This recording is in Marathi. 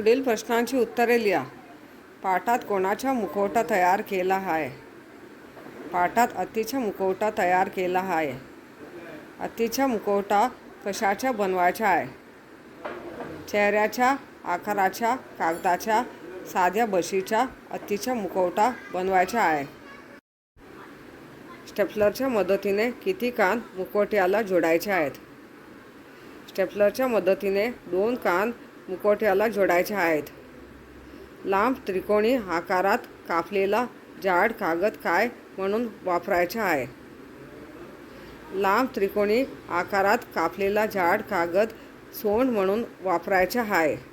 पुढील प्रश्नांची उत्तरे लिहा. पाठात कोणाचा मुखवटा तयार केला आहे पाठात अत्तीचा मुखवटा तयार केला आहे अत्तीचा मुखवटा कशाचा बनवायचा आहे चेहऱ्याच्या आकाराच्या कागदाच्या साध्या बशीच्या अतिच्या मुखवटा बनवायचा आहे स्टेपलरच्या मदतीने किती कान मुखवट्याला जोडायचे आहेत? स्टेपलरच्या मदतीने दोन कान मुकोट्याला जोडायच्या आहेत. लांब त्रिकोणी आकारात कापलेला जाड कागद काय म्हणून वापरायचा आहे? लांब त्रिकोणी आकारात कापलेला जाड कागद सोंड म्हणून वापरायचा आहे.